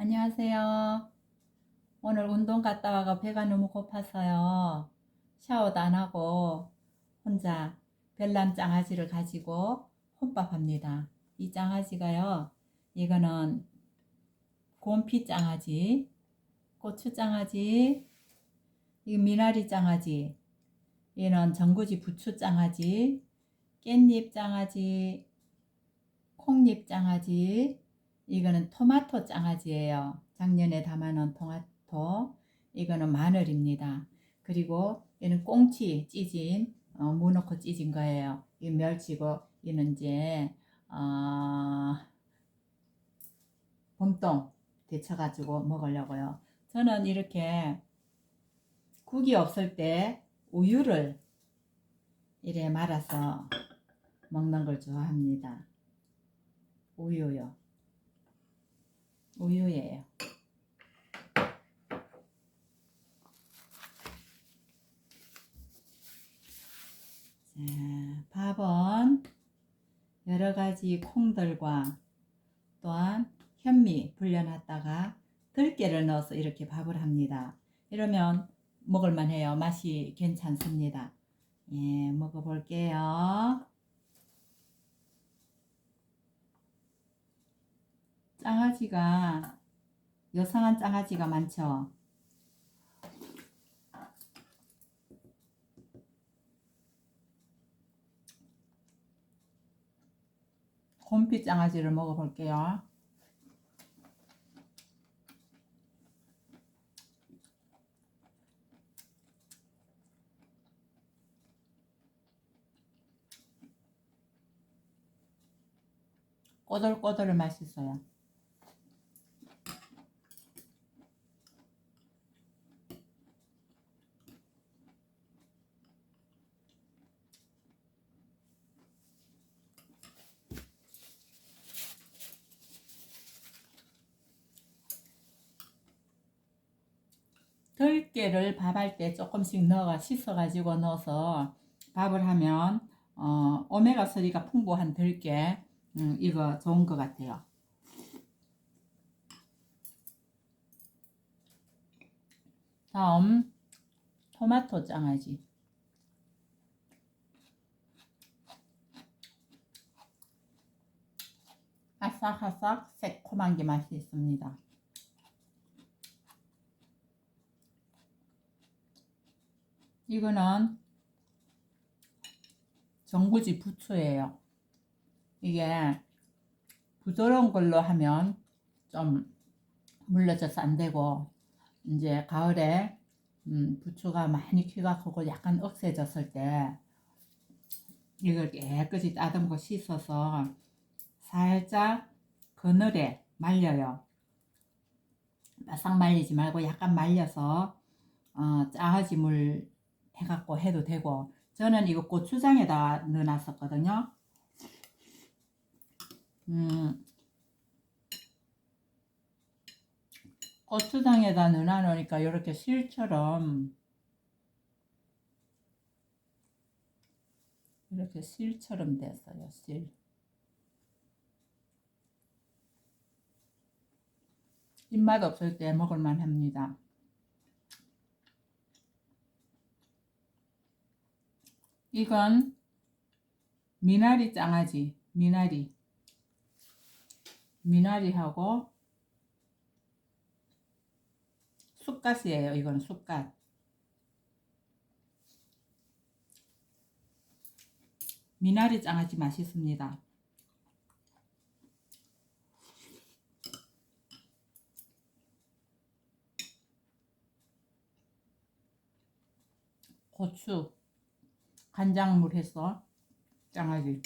안녕하세요. 오늘 운동 갔다 와가 배가 너무 고파서요. 샤워도 안 하고 혼자 별난 장아지를 가지고 혼밥합니다. 이 장아지가요. 이거는 곰피 장아지, 고추 장아지, 이 미나리 장아지, 얘는 전구지 부추 장아지, 깻잎 장아지, 콩잎 장아지, 이거는 토마토 장아지예요. 작년에 담아놓은 토마토. 이거는 마늘입니다. 그리고 얘는 꽁치 찌진 어, 무 넣고 찌진 거예요. 이 멸치고 이는 이제 어, 봄동 데쳐가지고 먹으려고요. 저는 이렇게 국이 없을 때 우유를 이래 말아서 먹는 걸 좋아합니다. 우유요. 우유예요. 자, 밥은 여러 가지 콩들과 또한 현미 불려놨다가 들깨를 넣어서 이렇게 밥을 합니다. 이러면 먹을만 해요. 맛이 괜찮습니다. 예, 먹어볼게요. 장아지가 요상한 장아지가 많죠. 곰피 장아지를 먹어볼게요. 꼬들꼬들 맛있어요. 들깨를 밥할 때 조금씩 넣어가 씻어가지고 넣어서 밥을 하면 어, 오메가 3가 풍부한 들깨 음, 이거 좋은 것 같아요. 다음 토마토 장아지 아삭아삭 새콤한 게 맛이 있습니다. 이거는 전구지 부추예요. 이게 부드러운 걸로 하면 좀 물러져서 안 되고 이제 가을에 음, 부추가 많이 키가 크고 약간 억세졌을 때 이걸 깨끗이 따듬고 씻어서 살짝 그늘에 말려요. 바싹 말리지 말고 약간 말려서 어, 짜지 물 해갖고 해도 되고 저는 이거 고추장에다 넣어놨었거든요. 음, 고추장에다 넣어놓으니까 이렇게 실처럼 이렇게 실처럼 됐어요. 실. 입맛 없을 때 먹을만 합니다. 이건 미나리 장아지, 미나리. 미나리하고 쑥갓이에요. 이거는 쑥갓. 미나리 장아지 맛있습니다. 고추, 간장물 해서 장아지.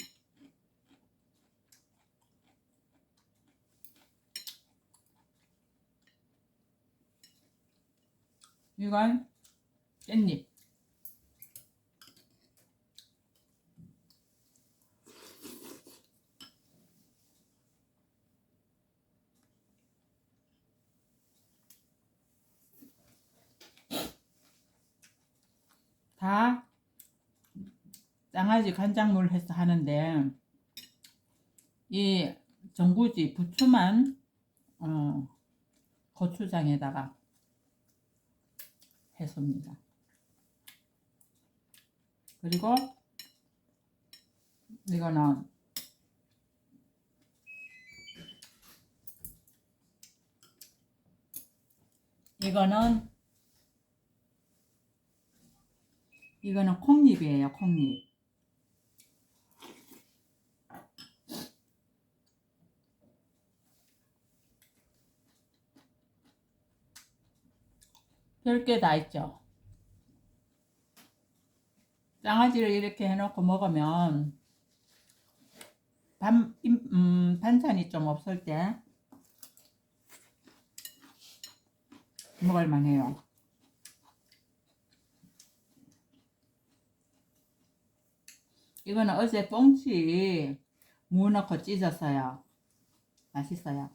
이건 깻잎. 다 장아지 간장물 해서 하는데 이 전구지 부추만 어, 고추장에다가 해섭니다. 그리고 이거는 이거는 이거는 콩잎이에요. 콩잎. 별게 다 있죠. 장아찌를 이렇게 해놓고 먹으면 반, 임- 음, 반찬이 좀 없을 때 먹을만 해요. 이거는 어제 뽕치 무 넣고 찢었어요. 맛있어요.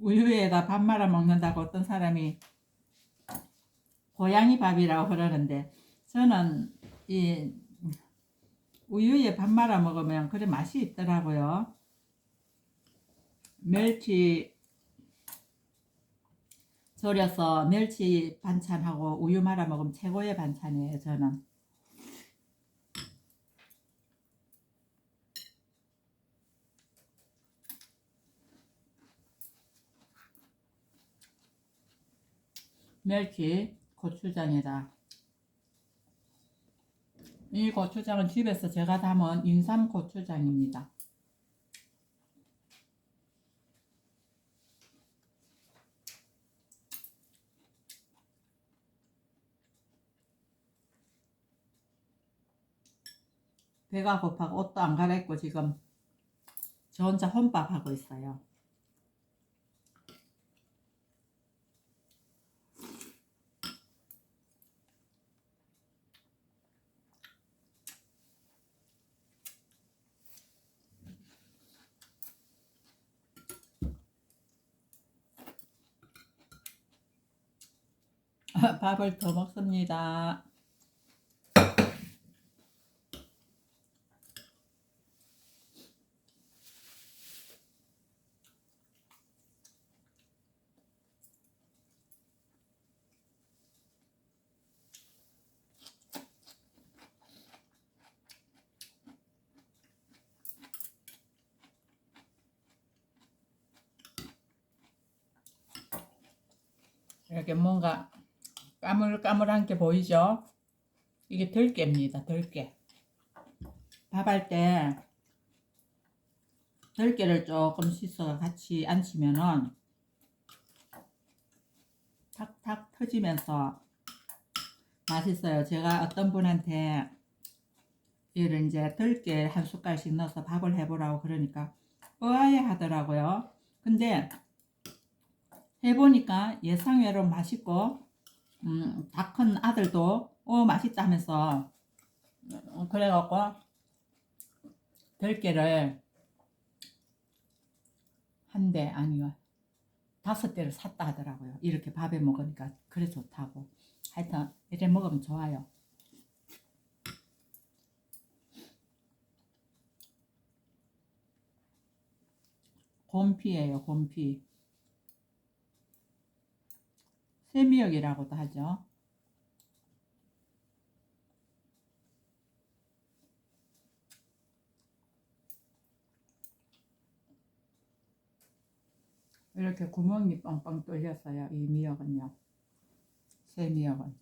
우유에다 밥 말아 먹는다고 어떤 사람이 고양이 밥이라고 그러는데 저는 이 우유에 밥 말아 먹으면 그래 맛이 있더라고요. 멸치 절여서 멸치 반찬하고 우유 말아 먹으면 최고의 반찬이에요. 저는. 멸치 고추장에다 이 고추장은 집에서 제가 담은 인삼 고추장입니다. 배가 고파고 옷도 안 갈아입고 지금 저 혼자 혼밥 하고 있어요. 밥을 더 먹습니다. 이렇게 뭔가 까물까물한 게 보이죠? 이게 들깨입니다. 들깨. 밥 할 때 들깨를 조금 씻어 같이 앉히면은 탁탁 터지면서 맛있어요. 제가 어떤 분한테 이를 이제 들깨 한 숟갈씩 넣어서 밥을 해보라고 그러니까 의아해 하더라고요. 근데 해보니까 예상외로 맛있고 음, 다 큰 아들도 어 맛있다 하면서 어, 그래갖고 들깨를 한 대 아니요 다섯 대를 샀다 하더라고요. 이렇게 밥에 먹으니까 그래 좋다고. 하여튼 이래 먹으면 좋아요. 곰피예요, 곰피. 세미역이라고도 하죠. 이렇게 구멍이 뻥뻥 뚫렸어요. 이 미역은요. 새미역은.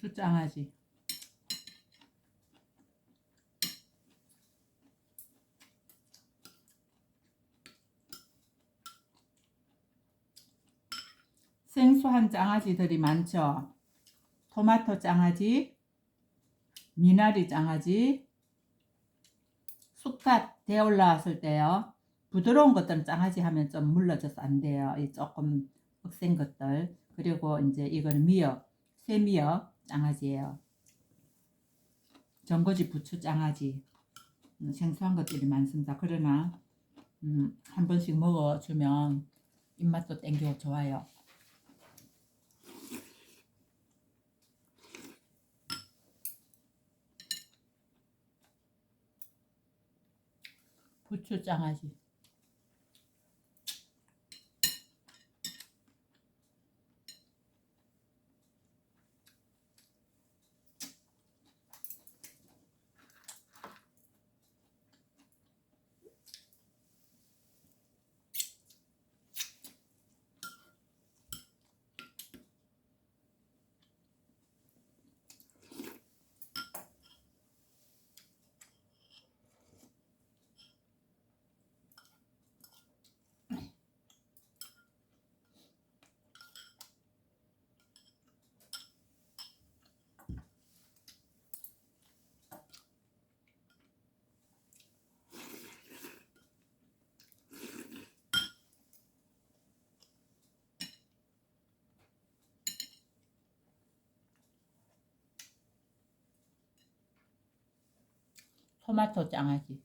부추장아지. 생소한 장아지들이 많죠. 토마토 장아지, 미나리 장아지, 쑥갓 되어 올라왔을 때요. 부드러운 것들은 장아지 하면 좀 물러져서 안 돼요. 이 조금 억센 것들. 그리고 이제 이거는 미역, 새미역 장아지예요. 전거지 부추 장아지. 음, 생소한 것들이 많습니다. 그러나 음, 한 번씩 먹어주면 입맛도 땡기고 좋아요. 부추 장아찌. 토마토 장아찌.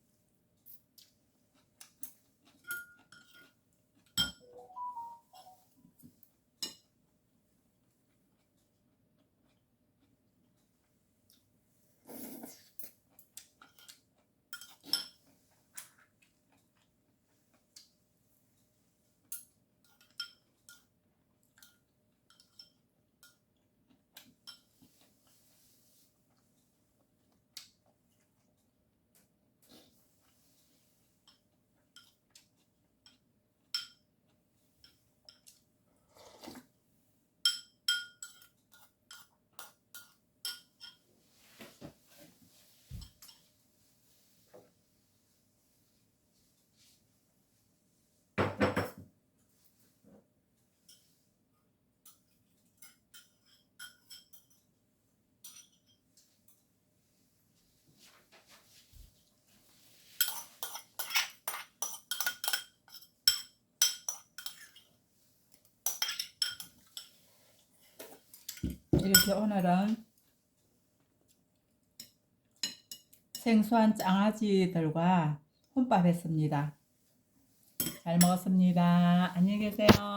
이렇게 오늘은 생소한 장아찌들과 혼밥 했습니다. 잘 먹었습니다. 안녕히 계세요.